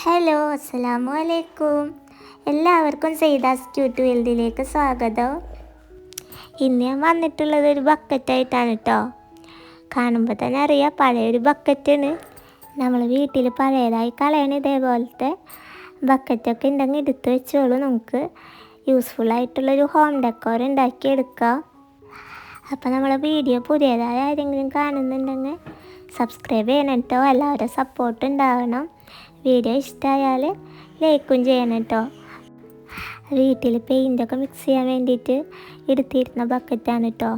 Hello അസ്സലാമു അലൈക്കും എല്ലാവർക്കും സെയ്ദാസ് ക്യൂട്ട് വേൾഡിലേക്ക് സ്വാഗതം. ഇന്ന് ഞാൻ വന്നിട്ടുള്ളത് ഒരു ബക്കറ്റായിട്ടാണ് കേട്ടോ കാണുമ്പോൾ തന്നെ അറിയാം പഴയൊരു ബക്കറ്റാണ് നമ്മൾ വീട്ടിൽ പഴയതായി കളയണ ഇതേപോലത്തെ ബക്കറ്റൊക്കെ ഉണ്ടെങ്കിൽ എടുത്ത് വെച്ചോളൂ. നമുക്ക് യൂസ്ഫുൾ ആയിട്ടുള്ളൊരു ഹോം ഡെക്കോർ ഉണ്ടാക്കിയെടുക്കാം അപ്പോൾ നമ്മളെ വീഡിയോ പുതിയതായ ആരെങ്കിലും കാണുന്നുണ്ടെങ്കിൽ സബ്സ്ക്രൈബ് ചെയ്യണം കേട്ടോ എല്ലാവരും സപ്പോർട്ട് ഉണ്ടാവണം. വീഡിയോ ഇഷ്ടമായാൽ ലൈക്കും ചെയ്യണം കേട്ടോ. വീട്ടിൽ പെയിന്റൊക്കെ മിക്സ് ചെയ്യാൻ വേണ്ടിയിട്ട് എടുത്തിരുന്ന ബക്കറ്റാണ് കേട്ടോ.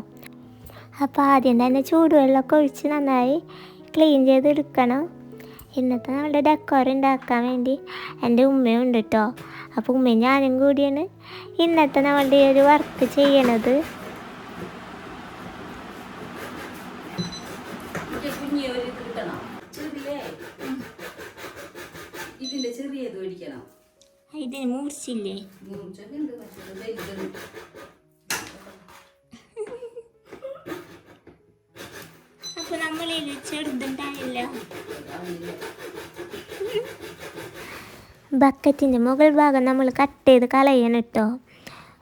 അപ്പോൾ ആദ്യം തന്നെ ചൂടുവെള്ളമൊക്കെ ഒഴിച്ച് നന്നായി ക്ലീൻ ചെയ്തെടുക്കണം. ഇന്നത്തെ നമ്മുടെ ഡെക്കോർ ഉണ്ടാക്കാൻ വേണ്ടി എന്റെ ഉമ്മയുണ്ട് കേട്ടോ. അപ്പോൾ ഉമ്മയും ഞാനും കൂടിയാണ് ഇന്നത്തെ നമ്മളുടെ ഈ ഒരു വർക്ക് ചെയ്യണത്. ഇതിന്റെ ചെറിയത് മേടിക്കണം. ഇതിന് മൂർച്ചില്ലേ അപ്പൊ ഉണ്ട് ഇത് നമ്മളിൽ ചെറുതുണ്ടായില്ല. ബക്കറ്റിന്റെ ബക്കറ്റിന്റെ മുകൾ ഭാഗം നമ്മൾ കട്ട് ചെയ്ത് കളയണം കേട്ടോ.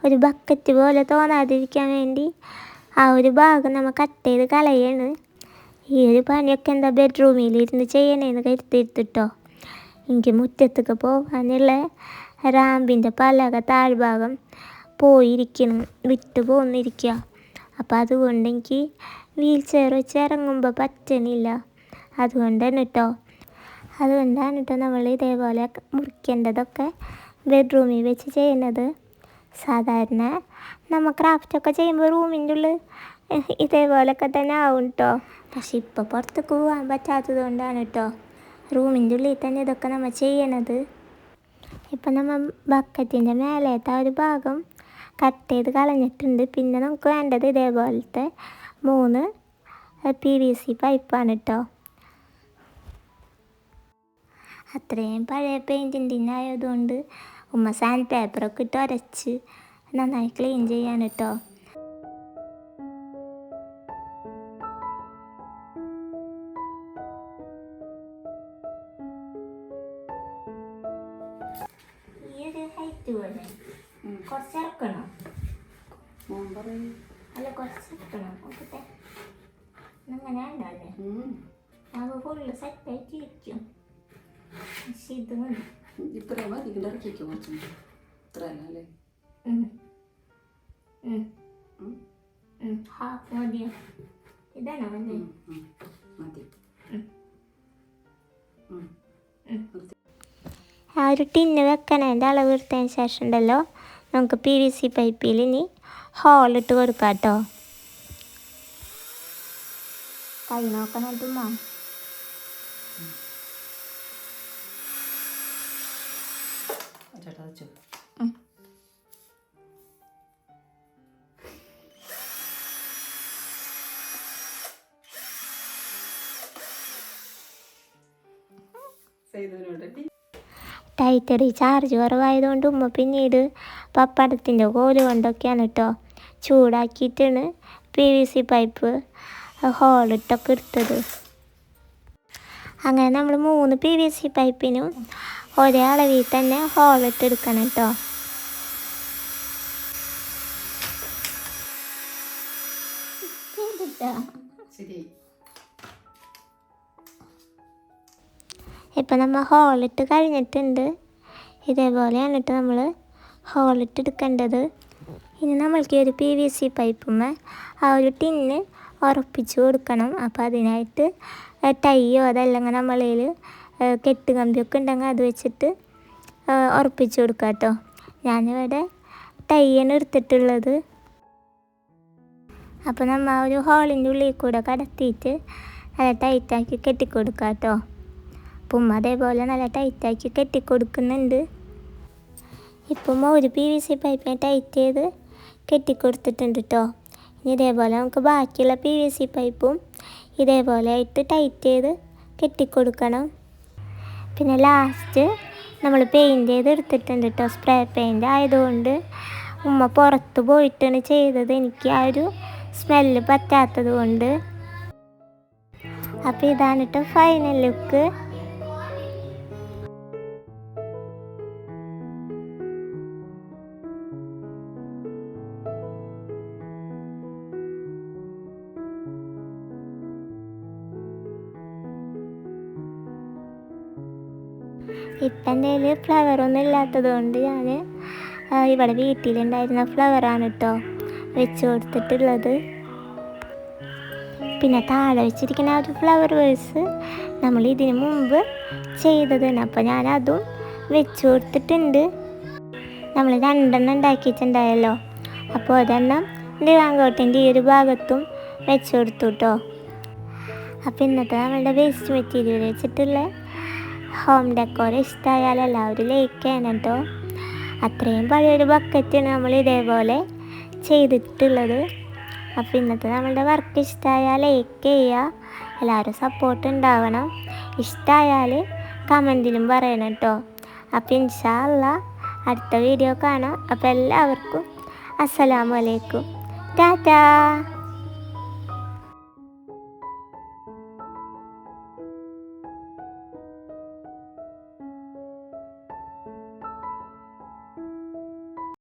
ഒരു ബക്കറ്റ് പോലെ തോന്നാതിരിക്കാൻ വേണ്ടി ആ ഒരു ഭാഗം നമ്മൾ കട്ട് ചെയ്ത് കളയാണ്. ഈ ഒരു പണിയൊക്കെ എന്താ ബെഡ്റൂമിൽ ഇരുന്ന് ചെയ്യണേന്ന് കരുത്തിരുത്തിട്ടോ എനിക്ക് മുറ്റത്തേക്ക് പോകാനുള്ള റാമ്പിന്റെ പലക താഴ്ഭാഗം പോയിരിക്കണം വിട്ടു പോന്നിരിക്കുക. അപ്പോൾ അതുകൊണ്ട് എനിക്ക് വീൽ ചെയർ വെച്ച് ഇറങ്ങുമ്പോൾ പറ്റണില്ല. അതുകൊണ്ടാണ് കേട്ടോ അതുകൊണ്ടാണ് കേട്ടോ നമ്മൾ ഇതേപോലെ മുറിക്കേണ്ടതൊക്കെ ബെഡ്റൂമിൽ വെച്ച് ചെയ്യുന്നത്. സാധാരണ നമ്മൾ ക്രാഫ്റ്റൊക്കെ ചെയ്യുമ്പോൾ റൂമിന്റെ ഉള്ളിൽ ഇതേപോലെയൊക്കെ തന്നെ ആവും കേട്ടോ പക്ഷെ ഇപ്പോൾ പുറത്തേക്ക് പോകാൻ പറ്റാത്തത് കൊണ്ടാണ് കേട്ടോ റൂമിന്റെ ഉള്ളിൽ തന്നെ ഇതൊക്കെ നമ്മൾ ചെയ്യണത്. ഇപ്പം നമ്മൾ ബക്കറ്റിന്റെ മേലത്തെ ഒരു ഭാഗം കട്ട് ചെയ്ത് കളഞ്ഞിട്ടുണ്ട്. പിന്നെ നമുക്ക് വേണ്ടത് ഇതേപോലത്തെ മൂന്ന് പി വി സി പൈപ്പാണ് കേട്ടോ അത്രയും പഴയ പെയിന്റിന്റെ ആയതുകൊണ്ട് ഉമ്മ സാൻഡ് പേപ്പറൊക്കെ ഇട്ട് ഉരച്ച് നന്നായി ക്ലീൻ ചെയ്യാൻ കേട്ടോ പോലെ. കുറച്ച് ഇറക്കണം അല്ല കുറച്ച് ഇറക്കണം നോക്കട്ടെ അങ്ങനെ ഉണ്ടല്ലേ. അത് ഫുള്ള് സെറ്റായിട്ട് ഇരിക്കും. പക്ഷെ ഇത് ഇത്രയും മതി. ഇതിന്റെ ഇറക്കിക്കോ കുറച്ചും. ഇത്ര അല്ലേ. ഹാഫ് മതിയോ? ഇതാണോ മതി. മതി. ആ ഒരു ടിന്ന് വെക്കണതിന്റെ അളവ് എടുത്തതിന് ശേഷം ഉണ്ടല്ലോ. നമുക്ക് പി വി സി പൈപ്പിൽ ഇനി ഹോളിട്ട് കൊടുക്കാം കേട്ടോ കൈ നോക്കണം ചെയ്തോട്ടെ ടൈറ്ററി ചാർജ് കുറവായതുകൊണ്ട് ഉമ്മ പിന്നീട് പപ്പടത്തിന്റെ കോൽ കൊണ്ടൊക്കെയാണ് കേട്ടോ ചൂടാക്കിയിട്ടാണ് പി വി സി പൈപ്പ് ഹോളിട്ടൊക്കെ എടുത്തത്. അങ്ങനെ നമ്മൾ മൂന്ന് പി വി സി പൈപ്പിനും ഒരേ അളവിൽ തന്നെ ഹോളിട്ട് എടുക്കണം കേട്ടോ ശരി ഇപ്പം നമ്മൾ ഹോളിട്ട് കഴിഞ്ഞിട്ടുണ്ട്. ഇതേപോലെയാണ് കേട്ടോ നമ്മൾ ഹോളിട്ട് എടുക്കേണ്ടത്. ഇനി നമ്മൾക്ക് ഒരു പി വി സി പൈപ്പുമ്മ ആ ഒരു ടിന്ന് ഉറപ്പിച്ച് കൊടുക്കണം. അപ്പോൾ അതിനായിട്ട് ടൈയോ അതല്ലെങ്കിൽ നമ്മളിൽ കെട്ട് കമ്പിയൊക്കെ ഉണ്ടെങ്കിൽ അത് വെച്ചിട്ട് ഉറപ്പിച്ച് കൊടുക്കാം കേട്ടോ. ഞാനിവിടെ ടൈയാണ് എടുത്തിട്ടുള്ളത്. അപ്പോൾ നമ്മൾ ആ ഒരു ഹോളിന്റെ ഉള്ളിൽ കൂടെ കടത്തിയിട്ട് നല്ല ടൈറ്റാക്കി കെട്ടിക്കൊടുക്കാം കേട്ടോ. ഉമ്മ അതേപോലെ നല്ല ടൈറ്റാക്കി കെട്ടിക്കൊടുക്കുന്നുണ്ട്. ഇപ്പം ഒരു പി വി സി പൈപ്പിനെ ടൈറ്റ് ചെയ്ത് കെട്ടിക്കൊടുത്തിട്ടുണ്ട് കേട്ടോ ഇനി ഇതേപോലെ നമുക്ക് ബാക്കിയുള്ള പി വി സി പൈപ്പും ഇതേപോലെ ആയിട്ട് ടൈറ്റ് ചെയ്ത് കെട്ടിക്കൊടുക്കണം. പിന്നെ ലാസ്റ്റ് നമ്മൾ പെയിന്റ് ചെയ്ത് എടുത്തിട്ടുണ്ട് കേട്ടോ സ്പ്രേ പെയിന്റ് ആയതുകൊണ്ട് ഉമ്മ പുറത്ത് പോയിട്ടാണ് ചെയ്തത്. എനിക്ക് ആ ഒരു സ്മെല്ല് പറ്റാത്തത് കൊണ്ട്. അപ്പോൾ ഇതാണ് കേട്ടോ ഫൈനൽ ലുക്ക് ഇപ്പം എന്റെ കയ്യിൽ ഫ്ലവറൊന്നും ഇല്ലാത്തത് കൊണ്ട് ഞാൻ ഇവിടെ വീട്ടിലുണ്ടായിരുന്ന ഫ്ലവറാണ് കേട്ടോ വെച്ച് കൊടുത്തിട്ടുള്ളത്. പിന്നെ താഴെ വെച്ചിരിക്കുന്ന ആ ഒരു ഫ്ലവർ വേഴ്സ് നമ്മൾ ഇതിന് മുമ്പ് ചെയ്തതാണ്. അപ്പോൾ ഞാൻ അതും വെച്ച് കൊടുത്തിട്ടുണ്ട്. നമ്മൾ രണ്ടെണ്ണം ഉണ്ടാക്കിയിട്ടുണ്ടായല്ലോ. അപ്പോൾ അതെണ്ണം ഡിവാങ്കോട്ടിന്റെ ഈ ഒരു ഭാഗത്തും വെച്ച് കൊടുത്തു കേട്ടോ അപ്പോൾ ഇന്നത്തെ നമ്മളുടെ വേസ്റ്റ് മെറ്റീരിയൽ വെച്ചിട്ടുള്ള ഹോം ഡെക്കോർ ഇഷ്ടമായാൽ എല്ലാവരും ലൈക്ക് ചെയ്യണം കേട്ടോ അത്രയും പഴയൊരു ബക്കറ്റാണ് നമ്മൾ ഇതേപോലെ ചെയ്തിട്ടുള്ളത്. അപ്പോൾ ഇന്നത്തെ നമ്മളുടെ വർക്ക് ഇഷ്ടമായാൽ ലൈക്ക് ചെയ്യുക. എല്ലാവരും സപ്പോർട്ട് ഉണ്ടാവണം. ഇഷ്ടമായാൽ കമന്റിലും പറയണം കേട്ടോ അപ്പോൾ ഇൻഷാല്ല അടുത്ത വീഡിയോ കാണാം. അപ്പോൾ എല്ലാവർക്കും അസ്സലാമലൈക്കും ടാറ്റാ.